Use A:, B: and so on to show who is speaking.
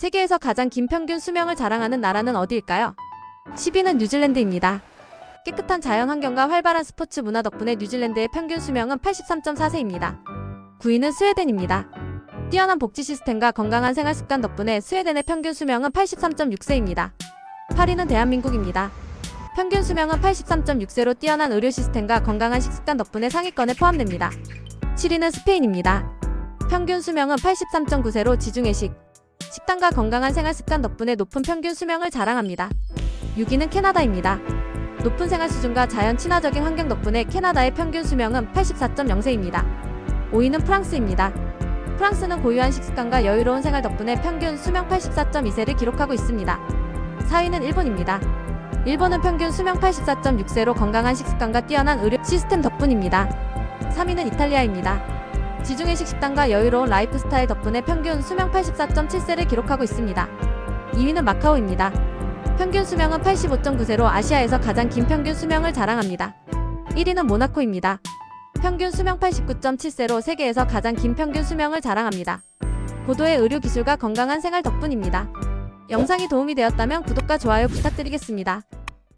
A: 세계에서 가장 긴 평균 수명을 자랑하는 나라는 어디일까요? 10위는 뉴질랜드입니다. 깨끗한 자연 환경과 활발한 스포츠 문화 덕분에 뉴질랜드의 평균 수명은 83.4세입니다. 9위는 스웨덴입니다. 뛰어난 복지 시스템과 건강한 생활 습관 덕분에 스웨덴의 평균 수명은 83.6세입니다. 8위는 대한민국입니다. 평균 수명은 83.6세로 뛰어난 의료 시스템과 건강한 식습관 덕분에 상위권에 포함됩니다. 7위는 스페인입니다. 평균 수명은 83.9세로 지중해식, 식단과 건강한 생활 습관 덕분에 높은 평균 수명을 자랑합니다. 6위는 캐나다입니다. 높은 생활 수준과 자연 친화적인 환경 덕분에 캐나다의 평균 수명은 84.0세입니다. 5위는 프랑스입니다. 프랑스는 고유한 식습관과 여유로운 생활 덕분에 평균 수명 84.2세를 기록하고 있습니다. 4위는 일본입니다. 일본은 평균 수명 84.6세로 건강한 식습관과 뛰어난 의료 시스템 덕분입니다. 3위는 이탈리아입니다. 지중해식 식단과 여유로운 라이프 스타일 덕분에 평균 수명 84.7세를 기록하고 있습니다. 2위는 마카오입니다. 평균 수명은 85.9세로 아시아에서 가장 긴 평균 수명을 자랑합니다. 1위는 모나코입니다. 평균 수명 89.7세로 세계에서 가장 긴 평균 수명을 자랑합니다. 고도의 의료 기술과 건강한 생활 덕분입니다. 영상이 도움이 되었다면 구독과 좋아요 부탁드리겠습니다.